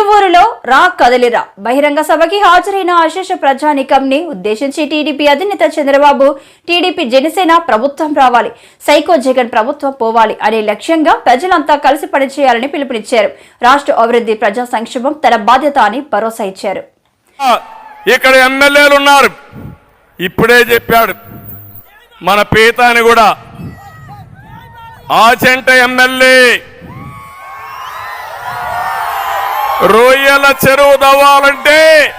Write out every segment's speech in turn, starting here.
తిరువూరులో రా కదలిరా. బహిరంగ సభకి హాజరైన అశేష ప్రజానికంని ఉద్దేశించి టీడీపీ అధినేత చంద్రబాబు టీడీపీ జనసేన ప్రభుత్వం రావాలి సైకో జగన్ ప్రభుత్వం పోవాలి అనే లక్ష్యంగా ప్రజలంతా కలిసి పనిచేయాలని పిలుపునిచ్చారు. రాష్ట్ర అభివృద్ధి ప్రజా సంక్షేమం తన బాధ్యత అని భరోసా ఇచ్చారు. ఇక్కడ ఎమ్మెల్యేలు ఉన్నారు. ఇప్పుడే చెప్పాడు. మన పీతాని కూడా. ఆచంట ఎమ్మెల్యే. రొయ్యల చెరువు తవ్వాలంటే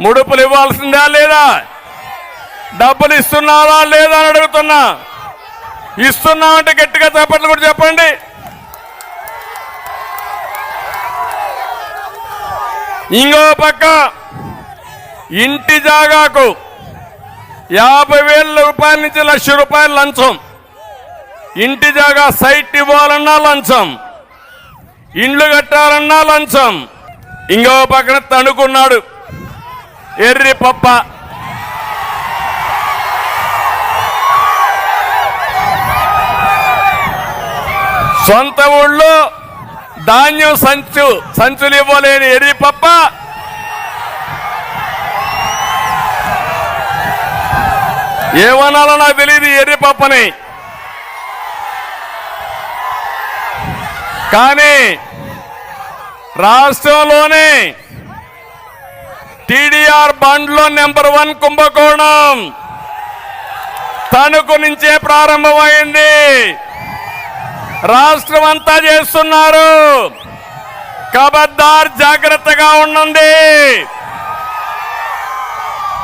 ముడుపులు ఇవ్వాల్సిందా లేదా? డబ్బులు ఇస్తున్నారా లేదా అని అడుగుతున్నా. ఇస్తున్నామంటే గట్టిగా చెప్పట్లు కూడా చెప్పండి. ఇంకో పక్క ఇంటి జాగాకు యాభై వేల రూపాయల నుంచి లక్ష రూపాయలు లంచం. ఇంటి జాగా సైట్ ఇవ్వాలన్నా లంచం. ఇండ్లు కట్టాలన్నా లంచం. ఇంకో పక్కన తణుకున్నాడు. ఎర్రి పప్ప. సొంత ఊళ్ళో ధాన్యం సంచు సంచులు ఇవ్వలేని ఎర్రి పప్ప. ఏమనాలో నాకు తెలియదు ఎర్రి పప్పని. కానీ రాష్ట్రంలోనే టీడీఆర్ బండ్లో నెంబర్ వన్ కుంభకోణం. తణుకు నుంచే ప్రారంభమైంది. రాష్ట్రం అంతా చేస్తున్నారు. కబద్దార్ జాగ్రత్తగా ఉండండి.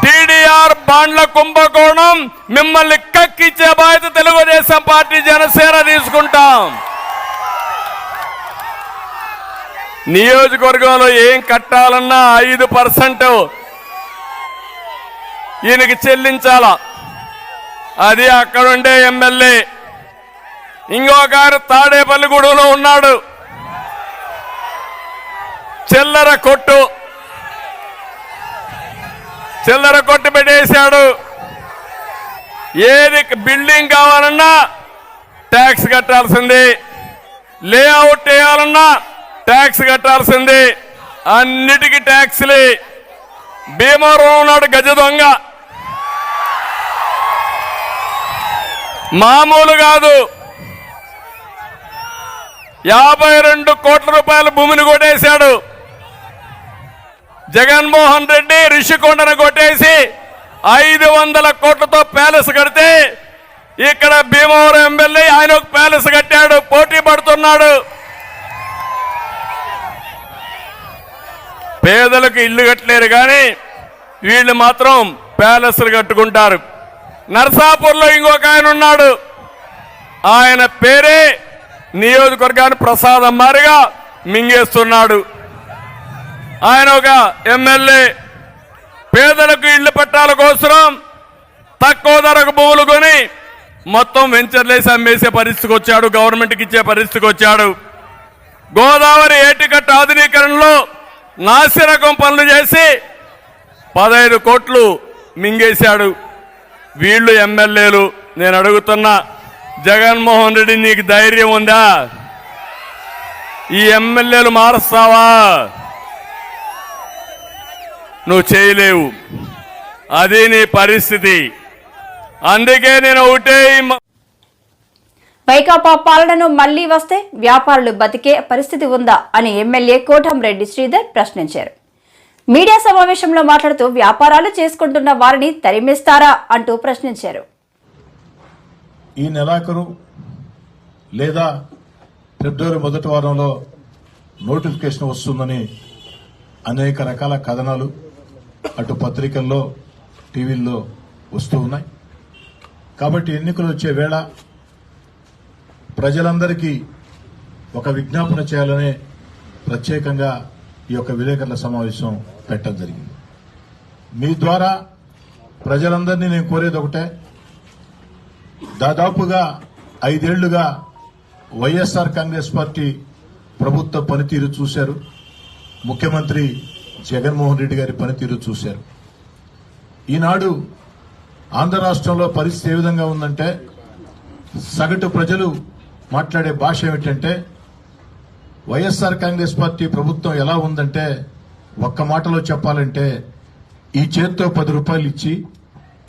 టీడీఆర్ బాండ్ల కుంభకోణం మిమ్మల్ని కక్కిచ్చే బాధ్యత తెలుగుదేశం పార్టీ జనసేన తీసుకుంటాం. నియోజకవర్గంలో ఏం కట్టాలన్నా ఐదు పర్సెంట్. ఈయనకి చెల్లించాల? అది అక్కడుండే ఎమ్మెల్యే. ఇంకొకరు తాడేపల్లిగూడెంలో ఉన్నాడు. చిల్లర కొట్టు. చిల్లర కొట్టు పెట్టేశాడు. ఏది బిల్డింగ్ కావాలన్నా ట్యాక్స్ కట్టాల్సింది. లేఅవుట్ వేయాలన్నా ట్యాక్స్ కట్టాల్సింది. అన్నిటికీ ట్యాక్స్లే. భీమవరం నాడు గజ దొంగ. మామూలు కాదు. యాభై రెండు కోట్ల రూపాయల భూమిని కొట్టేశాడు. జగన్మోహన్ రెడ్డి రిషికొండను కొట్టేసి ఐదు వందల కోట్లతో ప్యాలెస్ కడితే ఇక్కడ భీమవరం ఎమ్మెల్యే ఆయన ఒక ప్యాలెస్ కట్టాడు పోటీ పడుతున్నాడు. పేదలకు ఇల్లు కట్టలేరు కానీ వీళ్ళు మాత్రం ప్యాలెస్లు కట్టుకుంటారు. నర్సాపూర్లో ఇంకొక ఆయన ఉన్నాడు. ఆయన పేరే నియోజకవర్గాన్ని ప్రసాదం మారిగా మింగేస్తున్నాడు. ఆయన ఒక ఎమ్మెల్యే. పేదలకు ఇళ్ళ పట్టాల కోసం తక్కువ ధరకు భూములు కొని మొత్తం వెంచర్లేసి అమ్మేసే పరిస్థితికి వచ్చాడు. గవర్నమెంట్కి ఇచ్చే పరిస్థితికి వచ్చాడు. గోదావరి ఏటికట్ట ఆధునీకరణలో నాసిరకం పనులు చేసి పదహైదు కోట్లు మింగేశాడు. వీళ్ళు ఎమ్మెల్యేలు. నేను అడుగుతున్నా జగన్మోహన్ రెడ్డి నీకు ధైర్యం ఉందా? ఈ ఎమ్మెల్యేలు మారుస్తావా? నువ్వు చేయలేవు. అది నీ పరిస్థితి. అందుకే నేను ఒకటే వైకాపా పాలనను మళ్ళీ వస్తే వ్యాపారులు బతికే పరిస్థితి ఉందా అని ఎమ్మెల్యే కోటంరెడ్డి శ్రీధర్ ప్రశ్నించారు. మీడియా సమావేశంలో మాట్లాడుతూ వ్యాపారాలు చేసుకుంటున్న వారిని తరిమిస్తారా అంటూ ప్రశ్నించారు. ఈ నెలాఖరు లేదా ఫిబ్రవరి మొదటి వారంలో నోటిఫికేషన్ వస్తుందని అనేక రకాల కథనాలు అటు పత్రికల్లో టీవీల్లో వస్తూ ఉన్నాయి. కాబట్టి ఎన్నికలు వచ్చే వేళ ప్రజలందరికీ ఒక విజ్ఞాపన చేయాలనే ప్రత్యేకంగా ఈ యొక్క విలేకరుల సమావేశం పెట్టడం జరిగింది. మీ ద్వారా ప్రజలందరినీ నేను కోరేది ఒకటే. దాదాపుగా ఐదేళ్ళుగా వైఎస్ఆర్ కాంగ్రెస్ పార్టీ ప్రభుత్వ పనితీరు చూశారు. ముఖ్యమంత్రి జగన్మోహన్ రెడ్డి గారి పనితీరు చూశారు. ఈనాడు ఆంధ్ర రాష్ట్రంలో పరిస్థితి ఏ విధంగా ఉందంటే సగటు ప్రజలు మాట్లాడే భాష ఏమిటంటే వైఎస్ఆర్ కాంగ్రెస్ పార్టీ ప్రభుత్వం ఎలా ఉందంటే ఒక్క మాటలో చెప్పాలంటే ఈ చేత్తో పది రూపాయలు ఇచ్చి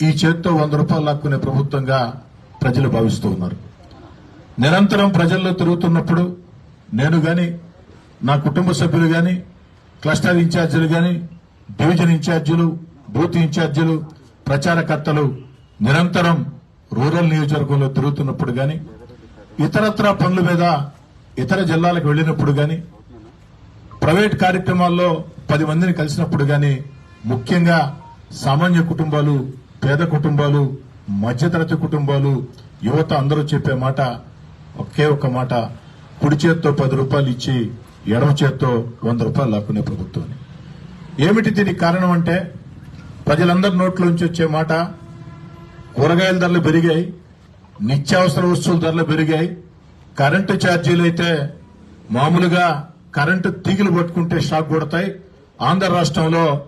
ఈ చేత్తో వంద రూపాయలు లాక్కునే ప్రభుత్వంగా ప్రజలు భావిస్తూ ఉన్నారు. నిరంతరం ప్రజల్లో తిరుగుతున్నప్పుడు నేను గాని నా కుటుంబ సభ్యులు గాని క్లస్టర్ ఇన్ఛార్జీలు గాని డివిజన్ ఇన్ఛార్జీలు బూత్ ఇన్ఛార్జీలు ప్రచారకర్తలు నిరంతరం రూరల్ నియోజకవర్గంలో తిరుగుతున్నప్పుడు కానీ ఇతరత్ర పనుల మీద ఇతర జిల్లాలకు వెళ్ళినప్పుడు గాని ప్రైవేట్ కార్యక్రమాల్లో పది మందిని కలిసినప్పుడు గాని ముఖ్యంగా సామాన్య కుటుంబాలు పేద కుటుంబాలు మధ్యతరగతి కుటుంబాలు యువత అందరూ చెప్పే మాట ఒకే ఒక్క మాట. కుడి చేత్తో పది రూపాయలు ఇచ్చి ఎడమ చేత్తో వంద రూపాయలు లాక్కునే ప్రభుత్వం ఏమిటి దీనికి కారణం అంటే ప్రజలందరి నోట్లోంచి వచ్చే మాట కూరగాయల ధరలు పెరిగాయి నిత్యావసర వస్తువుల ధరలు పెరిగాయి. కరెంటు ఛార్జీలు అయితే మామూలుగా కరెంటు తీగలు పట్టుకుంటే షాక్ కొడతాయి. ఆంధ్ర రాష్ట్రంలో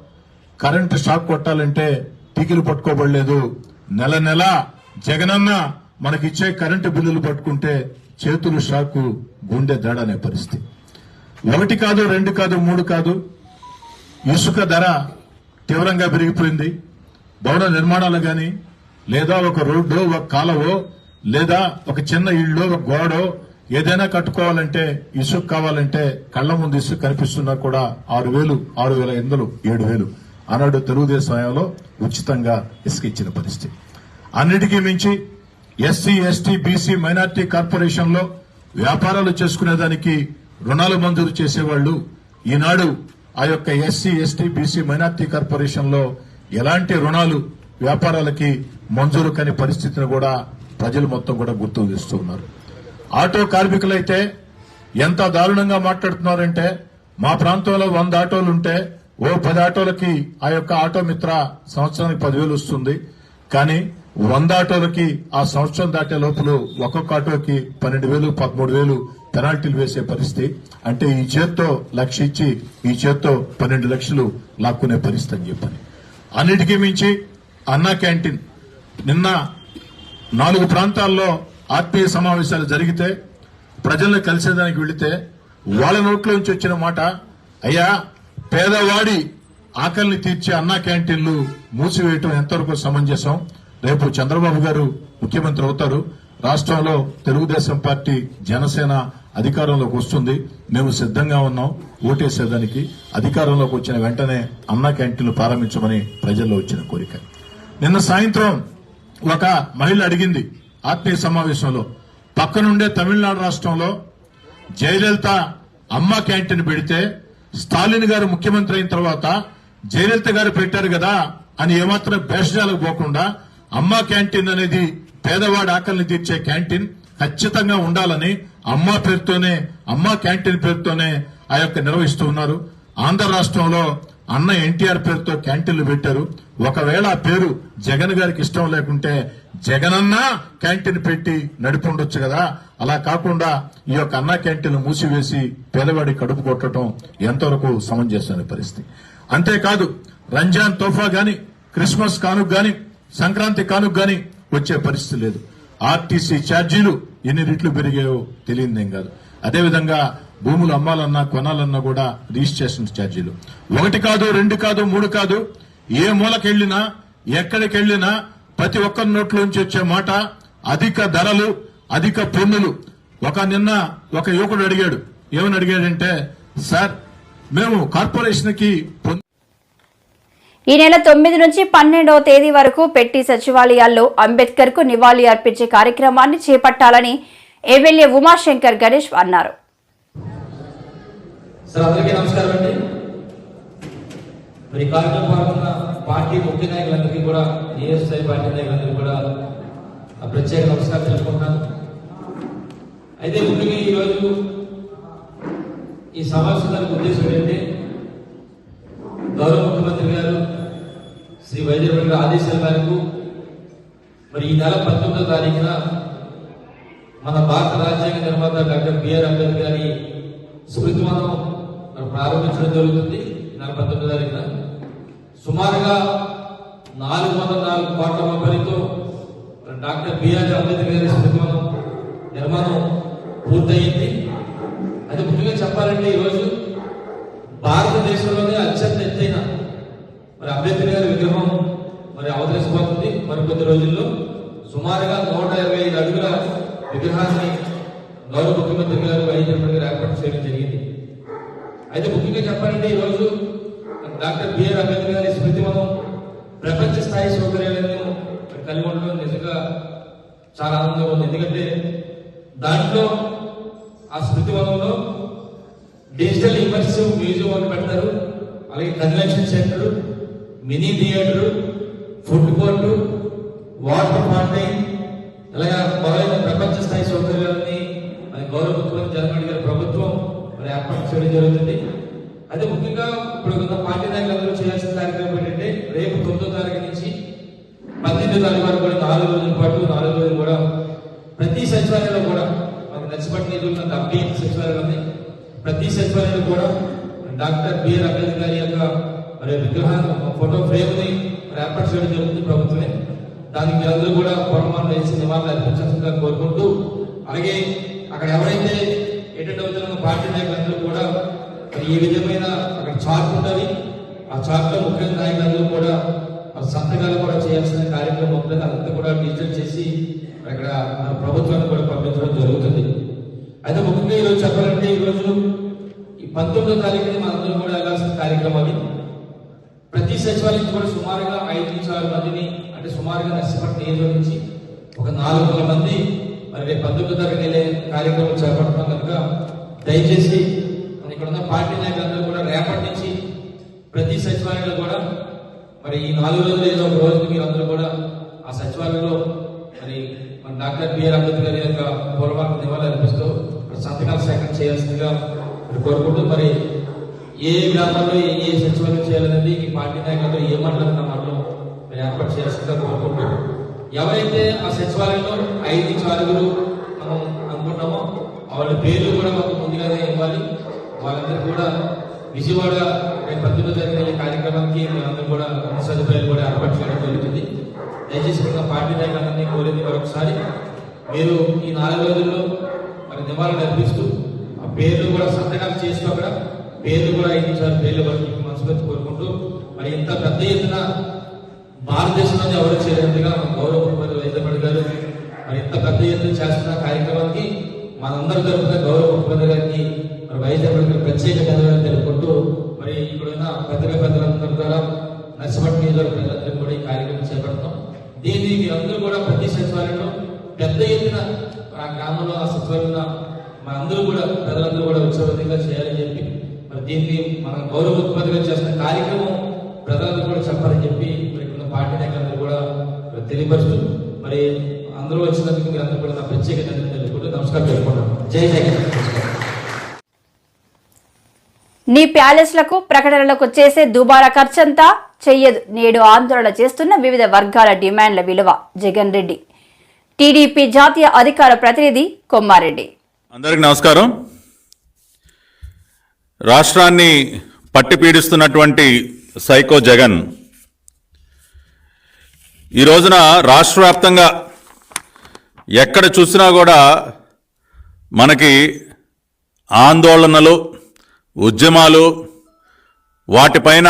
కరెంటు షాక్ కొట్టాలంటే తీగలు పట్టుకోబడలేదు. నెల నెల జగనన్న మనకిచ్చే కరెంటు బిల్లులు పట్టుకుంటే చేతులు షాకు గుండె దడ అనే పరిస్థితి. ఒకటి కాదు రెండు కాదు మూడు కాదు. ఇసుక ధర తీవ్రంగా పెరిగిపోయింది. భవన నిర్మాణాలు గాని లేదా ఒక రోడ్డు ఒక కాలవో లేదా ఒక చిన్న ఇల్లు ఒక గోడో ఏదైనా కట్టుకోవాలంటే ఇసుక కావాలంటే కళ్ళ ముందు ఇసుక కనిపిస్తున్నా కూడా ఆరు వేలు ఆరు వేల ఎనిమిదిలు ఏడు వేలు. ఆనాడు తెలుగుదేశం హయాంలో ఉచితంగా ఇసుక ఇచ్చిన పరిస్థితి. అన్నిటికీ మించి ఎస్సీ ఎస్టీ బీసీ మైనార్టీ కార్పొరేషన్లో వ్యాపారాలు చేసుకునేదానికి రుణాలు మంజూరు చేసేవాళ్ళు ఈనాడు ఆ యొక్క ఎస్సీ ఎస్టీ బీసీ మైనార్టీ కార్పొరేషన్లో ఎలాంటి రుణాలు వ్యాపారాలకి మంజూరు కాని పరిస్థితిని కూడా ప్రజలు మొత్తం కూడా గుర్తు చేస్తూ ఉన్నారు. ఆటో కార్మికులైతే ఎంత దారుణంగా మాట్లాడుతున్నారంటే మా ప్రాంతంలో వంద ఆటోలు ఉంటే ఓ పది ఆటోలకి ఆ యొక్క ఆటో మిత్ర సంవత్సరానికి పదివేలు వస్తుంది. కానీ వంద ఆటోలకి ఆ సంవత్సరం దాటే లోపల ఒక్కొక్క ఆటోకి పన్నెండు వేలు పదమూడు వేలు పెనాల్టీలు వేసే పరిస్థితి. అంటే ఈ చేత్తో లక్ష ఇచ్చి ఈ చేత్తో పన్నెండు లక్షలు లాక్కునే పరిస్థితి అని చెప్పని అన్నిటికీ మించి అన్నా క్యాంటీన్. నిన్న నాలుగు ప్రాంతాల్లో ఆత్మీయ సమావేశాలు జరిగితే ప్రజల్ని కలిసేదానికి వెళితే వాళ్ళ నోట్లోంచి వచ్చిన మాట అయ్యా పేదవాడి ఆకలిని తీర్చే అన్నా క్యాంటీన్లు మూసివేయటం ఎంతవరకు సమంజసం? రేపు చంద్రబాబు గారు ముఖ్యమంత్రి అవుతారు. రాష్ట్రంలో తెలుగుదేశం పార్టీ జనసేన అధికారంలోకి వస్తుంది. మేము సిద్ధంగా ఉన్నాం. ఓటేసేదానికి అధికారంలోకి వచ్చిన వెంటనే అన్నా క్యాంటీన్లు ప్రారంభించమని ప్రజల్లో వచ్చిన కోరిక. నిన్న సాయంత్రం ఒక మహిళ అడిగింది ఆత్మీయ సమావేశంలో పక్కనుండే తమిళనాడు రాష్ట్రంలో జయలలిత అమ్మ క్యాంటీన్ పెడితే స్టాలిన్ గారు ముఖ్యమంత్రి అయిన తర్వాత జయలలిత గారు పెట్టారు కదా అని ఏమాత్రం భేషజాలకు పోకుండా అమ్మ క్యాంటీన్ అనేది పేదవాడి ఆకలిని తీర్చే క్యాంటీన్ ఖచ్చితంగా ఉండాలని అమ్మ పేరుతోనే అమ్మ క్యాంటీన్ పేరుతోనే ఆ యొక్క నిర్వహిస్తూ ఉన్నారు. ఆంధ్ర రాష్ట్రంలో అన్న ఎన్టీఆర్ పేరుతో క్యాంటీన్లు పెట్టారు. ఒకవేళ ఆ పేరు జగన్ గారికి ఇష్టం లేకుంటే జగనన్న క్యాంటీన్ పెట్టి నడిపుండొచ్చు కదా. అలా కాకుండా ఈ యొక్క అన్న క్యాంటీన్ మూసివేసి పేదవాడి కడుపు కొట్టడం ఎంతవరకు సమంజసమైన పరిస్థితి. అంతేకాదు రంజాన్ తోఫా గాని క్రిస్మస్ కానుక గాని సంక్రాంతి కానుక గాని వచ్చే పరిస్థితి లేదు. ఆర్టీసీ ఛార్జీలు ఎన్ని రెట్లు పెరిగాయో తెలియదేం కాదు. అదేవిధంగా భూములు అమ్మాలన్నా కొనాలన్నా కూడా రిజిస్ట్రేషన్ ఛార్జీలు. ఒకటి కాదు రెండు కాదు మూడు కాదు ఏ మూలకెళ్ళినా ఎక్కడికెళ్ళినా ప్రతి ఒక్కరి నోట్లోంచి వచ్చే మాట అధిక ధరలు అధిక పన్నులు. ఒక నిన్న ఒక యువకుడు అడిగాడు ఏమని అడిగాడంటే సార్ మేము కార్పొరేషన్కి ఈ నెల తొమ్మిది నుంచి పన్నెండవ తేదీ వరకు పెట్టి సచివాలయాల్లో అంబేద్కర్కు నివాళి అర్పించే కార్యక్రమాన్ని చేపట్టాలని ఎమ్మెల్యే ఉమాశంకర్ గణేష్ అన్నారు. సార్ అందరికీ నమస్కారం అండి. మరి కార్యక్రమం పాల్గొన్న పార్టీ ముఖ్య నాయకులందరికీ కూడా ఏఎస్ఐ పార్టీ నాయకులందరికీ కూడా ప్రత్యేక నమస్కారం తెలుపుకుంటున్నాను. అయితే ముందుగా ఈరోజు ఈ సమావేశానికి ఉద్దేశం ఏంటంటే గౌరవ ముఖ్యమంత్రి గారు శ్రీ వైద్యరెడ్డి ఆదేశాల మేరకు మరి ఈ నెల పంతొమ్మిదో తారీఖున మన భారత రాజ్యాంగ నిర్మాత డాక్టర్ బిఆర్ అంబేద్కర్ గారి స్మృతి మనం మరి ప్రారంభించడం జరుగుతుంది. ఈ నెల పంతొమ్మిదో తారీఖున. సుమారుగా నాలుగు వందల నాలుగు కోట్ల రూపాయలతో డాక్టర్ బిఆర్ అంబేద్కర్ గారి స్మృతి నిర్మాణం పూర్తయింది. అది ముఖ్యంగా చెప్పాలంటే ఈరోజు భారతదేశంలోనే అత్యంత ఎత్తైన మరి అంబేద్కర్ గారి విగ్రహం మరి అవతరించబోతుంది. మరి కొద్ది రోజుల్లో సుమారుగా నూట ఇరవై ఐదు అడుగుల విగ్రహాన్ని గౌరవ ముఖ్యమంత్రి గారు వైద్య గారు ఏర్పాటు చేయడం జరిగింది. అయితే ముఖ్యంగా చెప్పాలంటే ఈరోజు డాక్టర్ బిఆర్ అంబేద్కర్ గారి స్మృతి మనం ప్రపంచ స్థాయి సౌకర్యాలను కలిగి ఉండడం నిజంగా చాలా ఆనందంగా ఉంది. ఎందుకంటే దాంట్లో ఆ స్మృతి వనంలో డిజిటల్ ఇమర్సివ్ మ్యూజియం అని పెడతారు. అలాగే convention centre mini theatre food court water fountain అలాగే మొదలైన ప్రపంచ స్థాయి సౌకర్యాలని అది గౌరవ ముఖ్యమంత్రి జగన్మోహన్ గారి ప్రభుత్వం మరి ఏర్పాటు చేయడం జరుగుతుంది? అదే ముఖ్యంగా ఇప్పుడు కొంత పార్టీ నాయకులందరూ చేయాల్సిన కార్యక్రమం ఏంటంటే రేపు తొమ్మిదో తారీఖు నుంచి పద్దెనిమిదో తారీఖు వరకు కూడా నాలుగు రోజుల పాటు నాలుగు రోజులు కూడా ప్రతి సచివాలయంలో కూడా మనకు నచ్చబట్టి నిధులు డెబ్బై సచివాలయాలు ఉన్నాయి ప్రతి సచివాలయంలో కూడా డాక్టర్ బిఆర్ అంబేద్కర్ గారి యొక్క మరి విగ్రహాన్ని ఫోటో ఫ్రేమ్ని మరి ఏర్పాటు చేయడం జరుగుతుంది ప్రభుత్వమే. దానికి అందరూ కూడా పూర్వమానం వేసి నివాళులు అర్పించాల్సిందిగా కోరుకుంటూ అలాగే అక్కడ ఎవరైతే అటెండ్ అవుతున్న పార్టీ నాయకులందరూ కూడా మరి ఈ విధమైన అక్కడ చార్ట్ ఉంటుంది ఆ చార్ట్లో ముఖ్య నాయకులందరూ కూడా ఆ సంతకాలు కూడా చేయాల్సిన కార్యక్రమం ఉంటుంది అదంతా కూడా డిజిటల్ చేసి అక్కడ మన ప్రభుత్వాన్ని కూడా పంపించడం జరుగుతుంది. అయితే ముఖ్యంగా ఈరోజు చెప్పాలంటే ఈరోజు ఈ పంతొమ్మిదో తారీఖుని మనందరం కూడా వెళ్ళాల్సిన కార్యక్రమాలు ప్రతి సచివాలయం కూడా సుమారుగా ఐదు నుంచి ఆరు మందిని అంటే సుమారుగా నర్సీపట్నం నియోజకవర్గం నుంచి ఒక నాలుగు వందల మంది మరి పంతొమ్మిది తరగతిలే కార్యక్రమం చేపడతాం కనుక దయచేసి మన ఇక్కడ ఉన్న పార్టీ నాయకులందరూ కూడా రేపటి నుంచి ప్రతి సచివాలయంలో కూడా మరి ఈ నాలుగు రోజులు ఏదో ఒక రోజు మీరు అందరూ కూడా ఆ సచివాలయంలో మరి మన డాక్టర్ బిఆర్ అంబేద్కర్ గారి యొక్క పూర్వమాన నివాళులు అర్పిస్తూ సంతకాలు సేకరణ చేయాల్సిందిగా మరి కోరుకుంటూ మరి ఏ గ్రామంలో ఏ ఏ సచివాలయం చేయాలనేది ఈ పార్టీ నాయకులతో ఏ మండలం మాటలు ఏర్పాటు చేయాల్సిందిగా కోరుకుంటూ ఎవరైతే ఆ సచివాలయంలో ఐదు మనం అనుకుంటామో వాళ్ళ పేర్లు కూడా మాకు ముందుగానే ఇవ్వాలి. వాళ్ళందరూ కూడా విజయవాడ రేపు పద్దెనిమిది జరిగిన కార్యక్రమానికి మేమందరూ కూడా అన్ని సదుపాయాలు కూడా ఏర్పాటు చేయడం జరుగుతుంది. దయచేసి మన పార్టీ నాయకులందరినీ కోరింది మరొకసారి మీరు ఈ నాలుగు రోజుల్లో మరి నివాళులు అర్పిస్తూ ఆ పేర్లు కూడా సంతకాలు చేస్తూ అక్కడ పేర్లు కూడా ఐదు పేర్లు వరకు మనస్ఫూర్తి కోరుకుంటూ మరి ఇంత పెద్ద ఎత్తున భారతదేశంలోనే ఎవరు చేయలేదుగా మన గౌరవ ముఖ్యమంత్రి ఎంత పెద్ద ఎత్తున చేస్తున్న కార్యక్రమానికి మనందరూ తరపున గౌరవ ముఖ్యమంత్రి గారికి మరి వైద్యపడి ప్రత్యేక ధన్యవాదాలు తెలుపుకుంటూ మరి ఇక్కడున్న ఉన్న పెద్దలందరి ద్వారా నర్సిపట్నం నియోజకవర్గ కూడా ఈ కార్యక్రమం చేపడతాం. దీన్ని మీరందరూ కూడా ప్రతి సచివాలయంలో పెద్ద ఎత్తున ఆ గ్రామంలో ఆ సచివాలయంలో మనందరూ కూడా ప్రజలందరూ కూడా ఉత్సవంగా చేయాలని చెప్పి మరి దీన్ని మన గౌరవ ముఖ్యమంత్రిగా చేస్తున్న కార్యక్రమం ప్రజలందరూ కూడా చెప్పాలని చెప్పి మరి ఇక్కడ పార్టీ నాయకులందరూ కూడా మరి తెలియపరుస్తూ మరి అందరూ వచ్చినందుకు మీరు అందరూ కూడా నా ప్రత్యేక తెలుపుకుంటూ నమస్కారం తెలుపుకుంటాను జై జగన్ నీ ప్యాలెస్లకు ప్రకటనలకు చేసే దుబారా ఖర్చంతా చెయ్యదు. నేడు ఆందోళన చేస్తున్న వివిధ వర్గాల డిమాండ్ల విలువ. జగన్ రెడ్డి. టీడీపీ జాతీయ అధికార ప్రతినిధి కొమ్మారెడ్డి. అందరికి నమస్కారం. రాష్ట్రాన్ని పట్టి పీడిస్తున్నటువంటి సైకో జగన్. ఈ రోజున రాష్ట్ర వ్యాప్తంగా ఎక్కడ చూసినా కూడా మనకి ఆందోళనలు ఉద్యమాలు వాటిపైన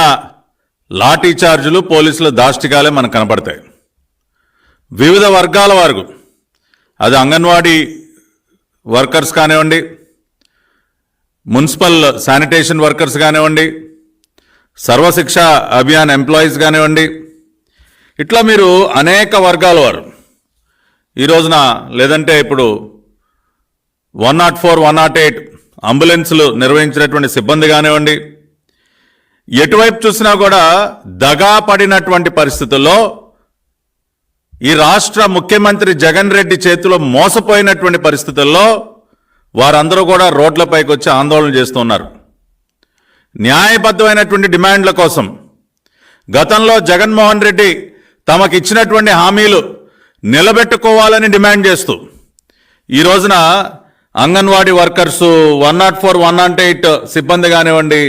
లాఠీ చార్జీలు పోలీసుల దాష్టికాలే మనకు కనపడతాయి. వివిధ వర్గాల వారు అది అంగన్వాడీ వర్కర్స్ కానివ్వండి మున్సిపల్ శానిటేషన్ వర్కర్స్ కానివ్వండి సర్వశిక్ష అభియాన్ ఎంప్లాయీస్ కానివ్వండి ఇట్లా మీరు అనేక వర్గాల వారు ఈ రోజున లేదంటే ఇప్పుడు one nought four one nought eight అంబులెన్సులు నిర్వహించినటువంటి సిబ్బంది కానివ్వండి ఎటువైపు చూసినా కూడా దగా పడినటువంటి పరిస్థితుల్లో ఈ రాష్ట్ర ముఖ్యమంత్రి జగన్ రెడ్డి చేతిలో మోసపోయినటువంటి పరిస్థితుల్లో వారందరూ కూడా రోడ్లపైకి వచ్చి ఆందోళన చేస్తున్నారు న్యాయబద్ధమైనటువంటి డిమాండ్ల కోసం గతంలో జగన్మోహన్ రెడ్డి తమకిచ్చినటువంటి హామీలు నిలబెట్టుకోవాలని డిమాండ్ చేస్తూ ఈ రోజున anganwadi workers one nought four one nought eight సిబ్బంది కానివ్వండి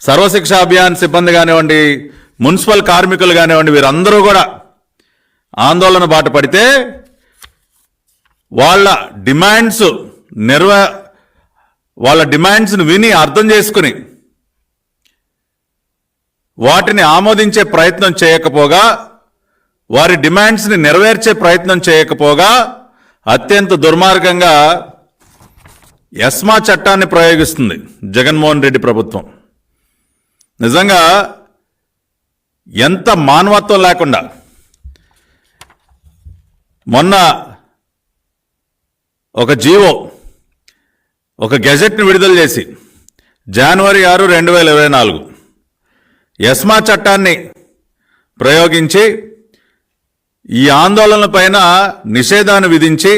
సర్వశిక్ష అభియాన్ సిబ్బంది కానివ్వండి మున్సిపల్ కార్మికులు కానివ్వండి వీరందరూ కూడా ఆందోళన బాట పడితే వాళ్ళ డిమాండ్స్ నిర్వ వాళ్ళ డిమాండ్స్ను విని అర్థం చేసుకుని వాటిని ఆమోదించే ప్రయత్నం చేయకపోగా వారి డిమాండ్స్ని నెరవేర్చే ప్రయత్నం చేయకపోగా అత్యంత దుర్మార్గంగా ఎస్మా చట్టాన్ని ప్రయోగిస్తుంది జగన్మోహన్ రెడ్డి ప్రభుత్వం. నిజంగా ఎంత మానవత్వం లేకుండా మొన్న ఒక జీవో ఒక గెజెట్ని విడుదల చేసి జనవరి ఆరు రెండు వేల ఇరవై నాలుగు ఎస్మా చట్టాన్ని ప్రయోగించి ఈ ఆందోళన పైన నిషేధాన్ని విధించి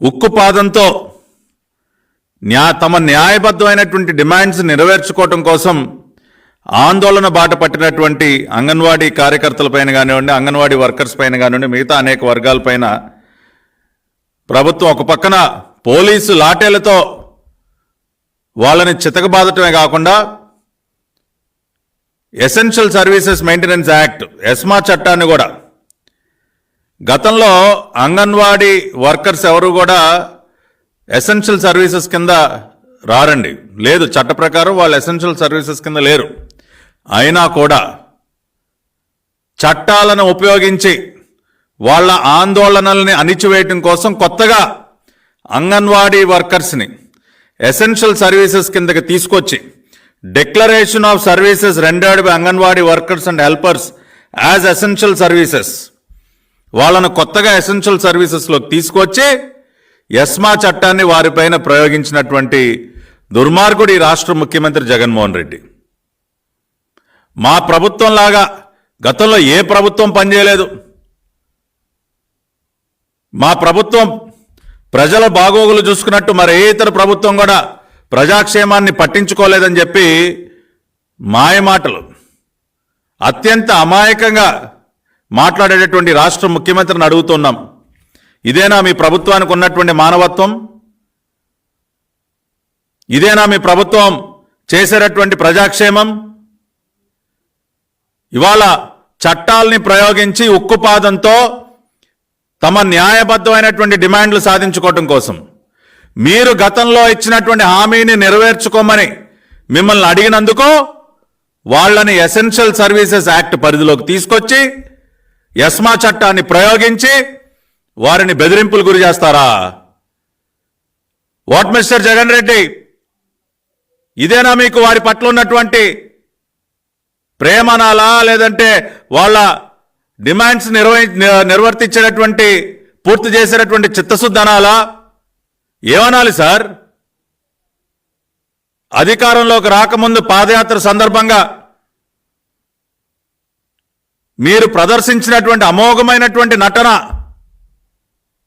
ఉక్కుపాదంతో న్యా తమ న్యాయబద్ధమైనటువంటి డిమాండ్స్ నెరవేర్చుకోవటం కోసం ఆందోళన బాట పట్టినటువంటి అంగన్వాడీ కార్యకర్తలపైన కానివ్వండి అంగన్వాడీ వర్కర్స్ పైన కానివ్వండి మిగతా అనేక వర్గాలపైన ప్రభుత్వం ఒక పక్కన పోలీసు లాఠీలతో వాళ్ళని చితకబాదటమే కాకుండా essential services maintenance act ESMA చట్టాన్ని కూడా గతంలో అంగన్వాడీ వర్కర్స్ ఎవరు కూడా ఎసెన్షియల్ సర్వీసెస్ కింద రారండి. లేదు చట్ట ప్రకారం వాళ్ళు ఎసెన్షియల్ సర్వీసెస్ కింద లేరు. అయినా కూడా చట్టాలను ఉపయోగించి వాళ్ళ ఆందోళనల్ని అణిచివేయటం కోసం కొత్తగా అంగన్వాడీ వర్కర్స్ని ఎసెన్షియల్ సర్వీసెస్ కిందకి తీసుకొచ్చి declaration of services rendered by anganwadi workers and helpers as essential services వాళ్ళను కొత్తగా ఎసెన్షియల్ సర్వీసెస్లోకి తీసుకొచ్చి ఎస్మా చట్టాన్ని వారిపైన ప్రయోగించినటువంటి దుర్మార్గుడు ఈ రాష్ట్ర ముఖ్యమంత్రి జగన్మోహన్ రెడ్డి. మా ప్రభుత్వం లాగా గతంలో ఏ ప్రభుత్వం పనిచేయలేదు. మా ప్రభుత్వం ప్రజల బాగోగులు చూసుకున్నట్టు మరి ఏ ఇతర ప్రభుత్వం కూడా ప్రజాక్షేమాన్ని పట్టించుకోలేదని చెప్పి మాయమాటలు అత్యంత అమాయకంగా మాట్లాడేటటువంటి రాష్ట్ర ముఖ్యమంత్రిని అడుగుతున్నాం. ఇదేనా మీ ప్రభుత్వానికి ఉన్నటువంటి మానవత్వం? ఇదేనా మీ ప్రభుత్వం చేసేటటువంటి ప్రజాక్షేమం? ఇవాళ చట్టాల్ని ప్రయోగించి ఉక్కుపాదంతో తమ న్యాయబద్ధమైనటువంటి డిమాండ్లు సాధించుకోవటం కోసం. మీరు గతంలో ఇచ్చినటువంటి హామీని నెరవేర్చుకోమని మిమ్మల్ని అడిగినందుకు వాళ్ళని ఎసెన్షియల్ సర్వీసెస్ యాక్ట్ పరిధిలోకి తీసుకొచ్చి ఎస్మా చట్టాన్ని ప్రయోగించి వారిని బెదిరింపులు గురి చేస్తారా? What mister Jagan Reddy? ఇదేనా మీకు వారి పట్ల ఉన్నటువంటి ప్రేమనాలా? లేదంటే వాళ్ళ డిమాండ్స్ నిర్వహి నిర్వర్తించేటటువంటి పూర్తి చేసేటటువంటి చిత్తశుద్ధి అనాలా ఏమనాలి సార్? అధికారంలోకి రాకముందు పాదయాత్ర సందర్భంగా మీరు ప్రదర్శించినటువంటి అమోఘమైనటువంటి నటన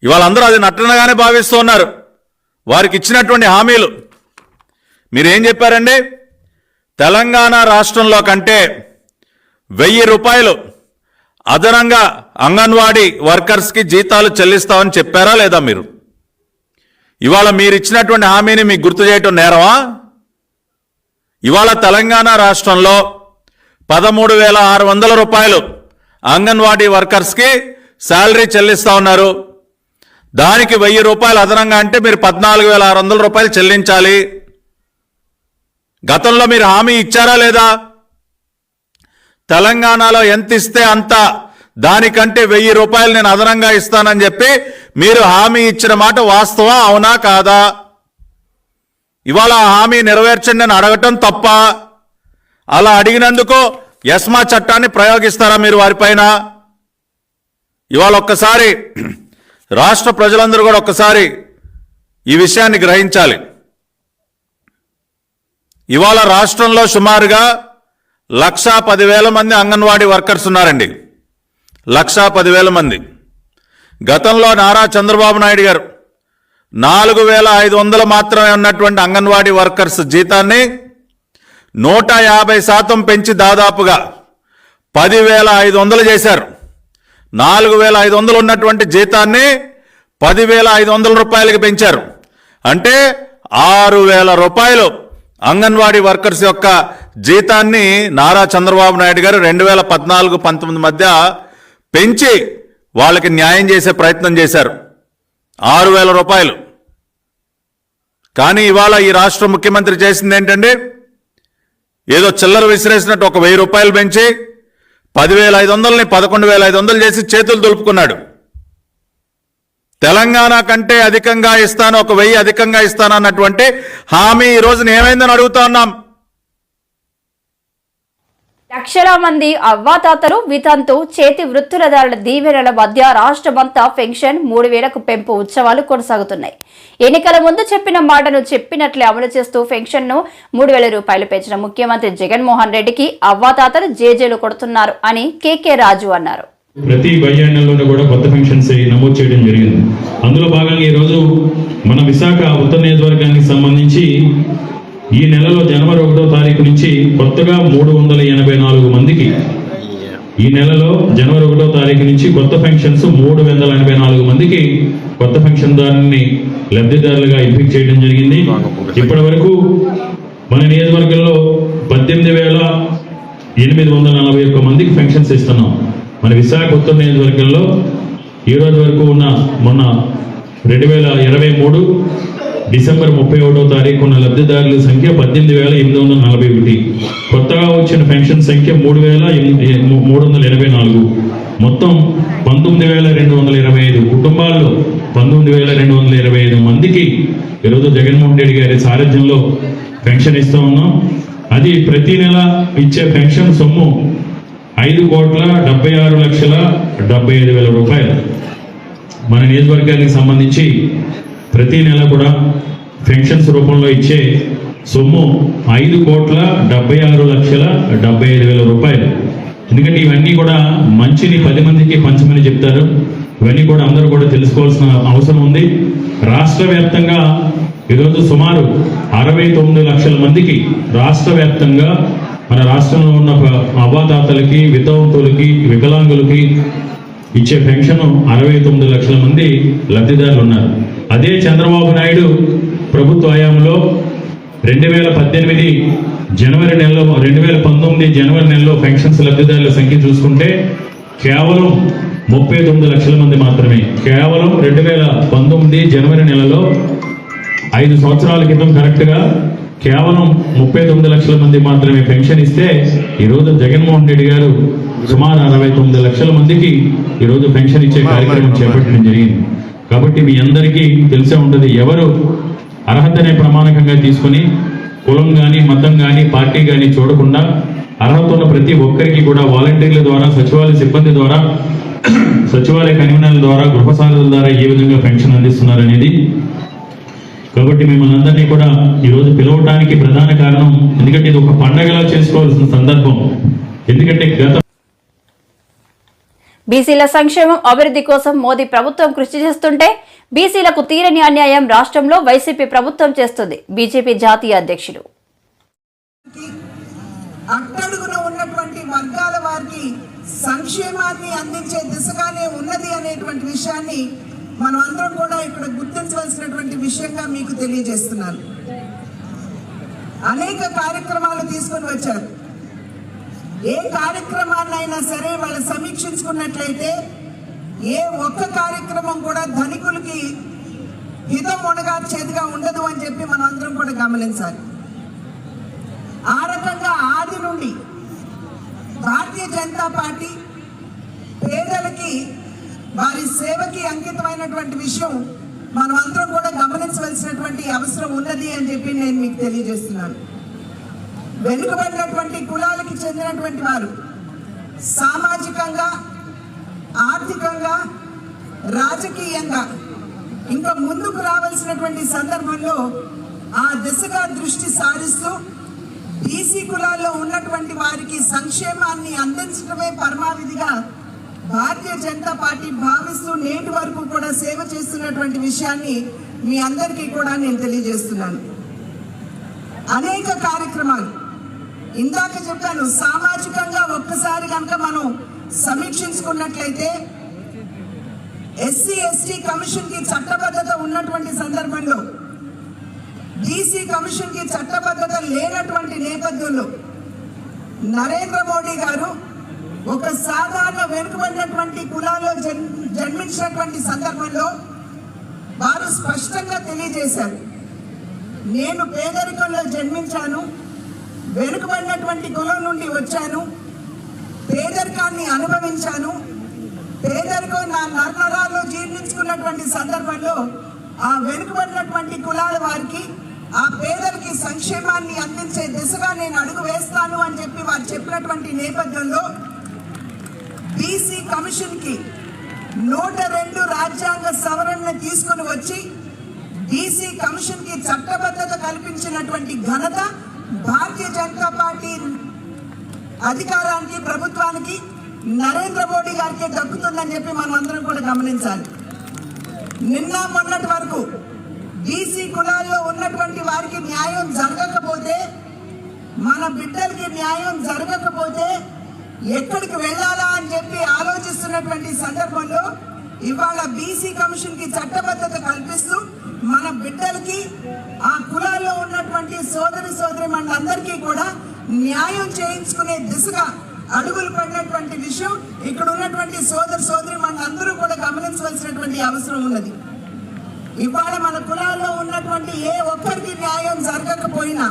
ఇవాళ అందరూ అది నటనగానే భావిస్తూ ఉన్నారు. వారికి ఇచ్చినటువంటి హామీలు. మీరేం చెప్పారండి? తెలంగాణ రాష్ట్రంలో కంటే వెయ్యి రూపాయలు అదనంగా అంగన్వాడీ వర్కర్స్కి జీతాలు చెల్లిస్తామని చెప్పారా లేదా మీరు? ఇవాళ మీరు ఇచ్చినటువంటి హామీని మీకు గుర్తు చేయటం నేరమా? ఇవాళ తెలంగాణ రాష్ట్రంలో పదమూడు వేల ఆరు వందల రూపాయలు అంగన్వాడీ వర్కర్స్కి శాలరీ చెల్లిస్తా ఉన్నారు. దానికి వెయ్యి రూపాయలు అదనంగా అంటే మీరు పద్నాలుగు వేల ఆరు వందల రూపాయలు చెల్లించాలి. గతంలో మీరు హామీ ఇచ్చారా లేదా? తెలంగాణలో ఎంత ఇస్తే అంత దానికంటే వెయ్యి రూపాయలు నేను అదనంగా ఇస్తానని చెప్పి మీరు హామీ ఇచ్చిన మాట వాస్తవా? అవునా కాదా? ఇవాళ హామీ నెరవేర్చండి అని అడగటం తప్ప. అలా అడిగినందుకు ఎస్మా చట్టాన్ని ప్రయోగిస్తారా మీరు వారిపైన ఇవాళ ఒక్కసారి రాష్ట్ర ప్రజలందరూ కూడా ఒక్కసారి ఈ విషయాన్ని గ్రహించాలి. ఇవాళ రాష్ట్రంలో సుమారుగా లక్షా పదివేల మంది అంగన్వాడీ వర్కర్స్ ఉన్నారండి. లక్షా పదివేల మంది. గతంలో నారా చంద్రబాబు నాయుడు గారు నాలుగు వేల ఐదు వందలు మాత్రమే ఉన్నటువంటి అంగన్వాడీ వర్కర్స్ జీతాన్ని నూట యాభై శాతం పెంచి దాదాపుగా పదివేల ఐదు వందలు చేశారు. నాలుగు వేల ఐదు వందలు ఉన్నటువంటి జీతాన్ని పదివేల ఐదు వందల రూపాయలకి పెంచారు. అంటే ఆరు వేల రూపాయలు అంగన్వాడీ వర్కర్స్ యొక్క జీతాన్ని నారా చంద్రబాబు నాయుడు గారు రెండు వేల పద్నాలుగు పంతొమ్మిది మధ్య పెంచి వాళ్ళకి న్యాయం చేసే ప్రయత్నం చేశారు. ఆరు వేల రూపాయలు. కానీ ఇవాళ ఈ రాష్ట్ర ముఖ్యమంత్రి చేసింది ఏంటంటే ఏదో చిల్లర విసిరేసినట్టు ఒక వెయ్యి రూపాయలు పెంచి పదివేల ఐదు వందలని పదకొండు వేల ఐదు వందలు చేసి చేతులు దులుపుకున్నాడు. తెలంగాణ కంటే అధికంగా ఇస్తాను ఒక వెయ్యి అధికంగా ఇస్తాను అన్నటువంటి హామీ ఈ రోజున ఏమైందని అడుగుతా ఉన్నాం. లక్షల మంది అవ్వాతాతలు వితంతు చేతి వృత్తులదారుల దీవెనల మధ్య రాష్ట్రమంతా పెన్షన్ మూడు వేలకు పెంపు ఉత్సవాలు కొనసాగుతున్నాయి. ఎన్నికల ముందు చెప్పిన మాటను చెప్పినట్లే అమలు చేస్తూ పెన్షన్ను మూడు వేల రూపాయలు పెంచిన ముఖ్యమంత్రి జగన్మోహన్ రెడ్డికి అవ్వాతాతలు జేజేలు కొడుతున్నారు అని కేకే రాజు అన్నారు. ప్రతి బయ్యాన్నెల్లోనూ కూడా కొత్త ఫంక్షన్స్ నమోదు చేయడం జరిగింది. అందులో భాగంగా ఈరోజు మన విశాఖ ఉత్తర నియోజకవర్గానికి సంబంధించి ఈ నెలలో జనవరి ఒకటో తారీఖు నుంచి కొత్తగా మూడు వందల ఎనభై నాలుగు మందికి ఈ నెలలో జనవరి ఒకటో తారీఖు నుంచి కొత్త ఫంక్షన్స్ మూడు వందల ఎనభై నాలుగు మందికి కొత్త ఫంక్షన్ లబ్ధిదారులుగా ఎంపిక చేయడం జరిగింది. ఇప్పటి వరకు మన నియోజకవర్గంలో పద్దెనిమిది వేల ఎనిమిది వందల నలభై ఒక్క మందికి పెన్షన్స్ ఇస్తున్నాం. మన విశాఖ ఉత్తర నియోజకవర్గంలో ఈ రోజు వరకు ఉన్న మొన్న రెండు వేల ఇరవై మూడు డిసెంబర్ ముప్పై ఒకటో తారీఖున లబ్ధిదారుల సంఖ్య పద్దెనిమిది వేల ఎనిమిది వందల నలభై ఒకటి. కొత్తగా వచ్చిన పెన్షన్ సంఖ్య మూడు వేల ఎనిమిది- మూడు వందల ఎనభై నాలుగు. మొత్తం పంతొమ్మిది వేల రెండు వందల ఇరవై ఐదు. కుటుంబాల్లో పంతొమ్మిది వేల రెండు వందల ఇరవై ఐదు మందికి ఈరోజు జగన్మోహన్ రెడ్డి గారి సారథ్యంలో పెన్షన్ ఇస్తూ ఉన్నాం. అది ప్రతి నెల ఇచ్చే పెన్షన్ సొమ్ము ఐదు కోట్ల డెబ్బై ఆరు లక్షల డెబ్బై ఐదు వేల రూపాయలు. మన నియోజకవర్గానికి సంబంధించి ప్రతి నెల కూడా పెన్షన్స్ రూపంలో ఇచ్చే సొమ్ము ఐదు కోట్ల డెబ్బై ఆరు లక్షల డెబ్బై ఐదు వేల రూపాయలు. ఎందుకంటే ఇవన్నీ కూడా మంచిని పది మందికి పంచమని చెప్తారు. ఇవన్నీ కూడా అందరూ కూడా తెలుసుకోవాల్సిన అవసరం ఉంది. రాష్ట్ర వ్యాప్తంగా ఈరోజు సుమారు అరవై తొమ్మిది లక్షల మందికి రాష్ట్ర వ్యాప్తంగా మన రాష్ట్రంలో ఉన్న అవ్వాదాతలకి వితంతులకి వికలాంగులకి ఇచ్చే పెన్షన్ అరవై తొమ్మిది లక్షల మంది లబ్ధిదారులు ఉన్నారు అదే చంద్రబాబు నాయుడు ప్రభుత్వ హయాంలో రెండు వేల పద్దెనిమిది జనవరి నెలలో రెండు వేల పంతొమ్మిది జనవరి నెలలో పెన్షన్స్ లబ్ధిదారుల సంఖ్య చూసుకుంటే కేవలం ముప్పై తొమ్మిది లక్షల మంది మాత్రమే. కేవలం రెండు వేల పంతొమ్మిది జనవరి నెలలో ఐదు సంవత్సరాల క్రితం కరెక్ట్గా కేవలం ముప్పై తొమ్మిది లక్షల మంది మాత్రమే పెన్షన్ ఇస్తే ఈరోజు జగన్మోహన్ రెడ్డి గారు సుమారు అరవై తొమ్మిది లక్షల మందికి ఈరోజు పెన్షన్ ఇచ్చే కార్యక్రమం చేపట్టడం జరిగింది. కాబట్టి మీ అందరికీ తెలిసే ఉంటుంది ఎవరు అర్హతనే ప్రమాణకంగా తీసుకొని కులం కానీ మతం కానీ పార్టీ కానీ చూడకుండా అర్హత ఉన్న ప్రతి ఒక్కరికి కూడా వాలంటీర్ల ద్వారా సచివాలయ సిబ్బంది ద్వారా సచివాలయ కన్వీనర్ల ద్వారా గృహసాధకుల ద్వారా ఏ విధంగా పెన్షన్ అందిస్తున్నారు అనేది. కాబట్టి మిమ్మల్ని అందరినీ కూడా ఈరోజు పిలవటానికి ప్రధాన కారణం ఎందుకంటే ఇది ఒక పండగలా చేసుకోవాల్సిన సందర్భం. ఎందుకంటే గత బీసీల సంక్షేమం అభివృద్ధి కోసం మోదీ ప్రభుత్వం కృషి చేస్తుంటే బీసీలకు తీరని అన్యాయం రాష్ట్రంలో వైసీపీ ప్రభుత్వం చేస్తుంది. బీజేపీ జాతీయ అధ్యక్షుడు. అట్టడుగున ఉన్నటువంటి వర్గాల వారికి సంక్షేమాన్ని అందించే దిశగానే ఉన్నది అనేటువంటి విషయాన్ని మనం అందరం కూడా ఇక్కడ గుర్తించవలసినటువంటి విషయంగా మీకు తెలియజేస్తున్నాను. అనేక కార్యక్రమాలు తీసుకొని వచ్చారు. ఏ కార్యక్రమాన్నైనా సరే వాళ్ళు సమీక్షించుకున్నట్లయితే ఏ ఒక్క కార్యక్రమం కూడా ధనికులకి హితం ఉండగా చేతిగా ఉండదు అని చెప్పి మనం అందరం కూడా గమనించాలి. ఆ రకంగా ఆది నుండి భారతీయ జనతా పార్టీ పేదలకి వారి సేవకి అంకితమైనటువంటి విషయం మనం అందరం కూడా గమనించవలసినటువంటి అవసరం ఉన్నది అని చెప్పి నేను మీకు తెలియజేస్తున్నాను. వెనుకబడినటువంటి కులాలకి చెందినటువంటి వారు. సామాజికంగా ఆర్థికంగా రాజకీయంగా ఇంకా ముందుకు రావాల్సినటువంటి సందర్భంలో ఆ దిశగా దృష్టి సారిస్తూ బీసీ కులాల్లో ఉన్నటువంటి వారికి సంక్షేమాన్ని అందించడమే పరమావిధిగా భారతీయ జనతా పార్టీ భావిస్తూ నేటి వరకు కూడా సేవ చేస్తున్నటువంటి విషయాన్ని మీ అందరికీ కూడా నేను తెలియజేస్తున్నాను. అనేక కార్యక్రమాలు ఇందాక చెప్పాను సామాజికంగా ఒక్కసారి కనుక మనం సమీక్షించుకున్నట్లయితే ఎస్సీ ఎస్టీ కమిషన్కి చట్టబద్ధత ఉన్నటువంటి సందర్భంలో బీసీ కమిషన్కి చట్టబద్ధత లేనటువంటి నేపథ్యంలో నరేంద్ర మోడీ గారు ఒక సాధారణ వెనుకబడినటువంటి కులాల్లో జన్ జన్మించినటువంటి సందర్భంలో వారు స్పష్టంగా తెలియజేశారు. నేను పేదరికంలో జన్మించాను. వెనుకబడినటువంటి కులం నుండి వచ్చాను. పేదరికాన్ని అనుభవించాను. పేదరికం నా నరనరాల్లో జీర్ణించుకున్నటువంటి సందర్భంలో ఆ వెనుకబడినటువంటి కులాల వారికి ఆ పేదలకి సంక్షేమాన్ని అందించే దిశగా నేను అడుగు వేస్తాను అని చెప్పి వారు చెప్పినటువంటి నేపథ్యంలో బీసీ కమిషన్కి నూట రెండు రాజ్యాంగ సవరణను తీసుకుని వచ్చి బీసీ కమిషన్కి చట్టబద్ధత కల్పించినటువంటి ఘనత భారతీయ జనతా పార్టీ అధికారానికి ప్రభుత్వానికి నరేంద్ర మోడీ గారికి దక్కుతుందని చెప్పి మనం అందరం కూడా గమనించాలి. నిన్న మొన్నటి వరకు బీసీ కులాల్లో ఉన్నటువంటి వారికి న్యాయం జరగకపోతే మన బిడ్డలకి న్యాయం జరగకపోతే ఎక్కడికి వెళ్ళాలా అని చెప్పి ఆలోచిస్తున్నటువంటి సందర్భంలో ఇవాళ బీసీ కమిషన్కి చట్టబద్ధత కల్పిస్తూ మన బిడ్డలకి ఆ కులాల్లో ఉన్నటువంటి సోదరి సోదరి మనందరికీ కూడా న్యాయం చేయించుకునే దిశగా అడుగులు పడినటువంటి విషయం ఇక్కడ ఉన్నటువంటి సోదరి సోదరి మనందరూ కూడా గమనించవలసినటువంటి అవసరం ఉన్నది. ఇవాళ మన కులాల్లో ఉన్నటువంటి ఏ ఒక్కరికి న్యాయం జరగకపోయినా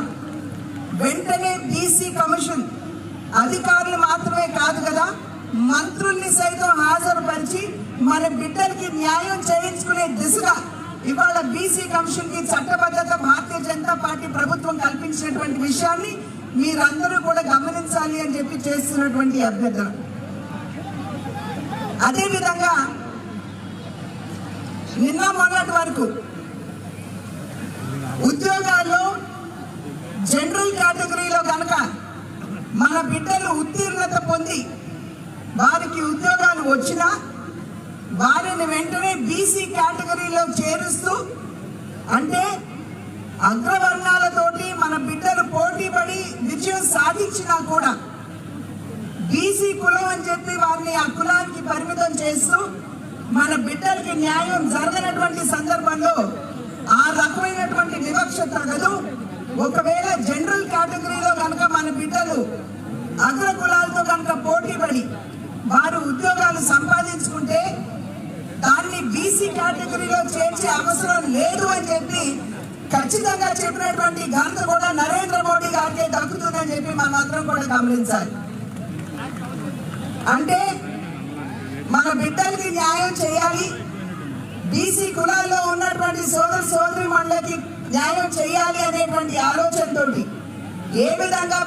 వెంటనే బీసీ కమిషన్ అధికారులు మాత్రమే కాదు కదా మంత్రుల్ని సైతం హాజరుపరిచి మన బిడ్డలకి న్యాయం చేయించుకునే దిశగా ఇవాళ బీసీ కమిషన్కి చట్టబద్ధత భారతీయ జనతా పార్టీ ప్రభుత్వం కల్పించినటువంటి విషయాన్ని మీరందరూ కూడా గమనించాలి అని చెప్పి చేస్తున్నటువంటి అభ్యర్థన అదేవిధంగా నిన్న మొన్నటి వరకు ఉద్యోగాల్లో జనరల్ కేటగిరీలో కనుక మన బిడ్డలు ఉత్తీర్ణత పొంది వారికి ఉద్యోగాలు వచ్చినా వారిని వెంటనే బీసీ కేటగిరీలో చేరుస్తూ అంటే అగ్రవర్ణాలతోటి మన బిడ్డలు పోటీ పడి విజయం సాధించినా కూడా బీసీ కులం అని చెప్పి వారిని ఆ కులానికి పరిమితం చేస్తూ మన బిడ్డలకి న్యాయం జరగనటువంటి సందర్భంలో ఆ రకమైనటువంటి వివక్ష తగదు. ఒకవేళ జనరల్ కేటగిరీలో కనుక మన బిడ్డలు అగ్ర కులాలతో కనుక పోటీ పడి వారు ఉద్యోగాలు సంపాదించుకుంటే బీసీ కేటగిరీలో చేర్చే అవసరం లేదు అని చెప్పి ఖచ్చితంగా చెప్పినటువంటి ఘనత కూడా నరేంద్ర మోడీ గారికి దక్కుతుందని చెప్పి మనం అందరం కూడా గమనించాలి. అంటే మన బిడ్డలకి న్యాయం చేయాలి. బీసీ కులాల్లో ఉన్నటువంటి సోదర సోదరి మండలకి న్యాయం చేయాలి అనేటువంటి ఆలోచనతోటి ఏ విధంగా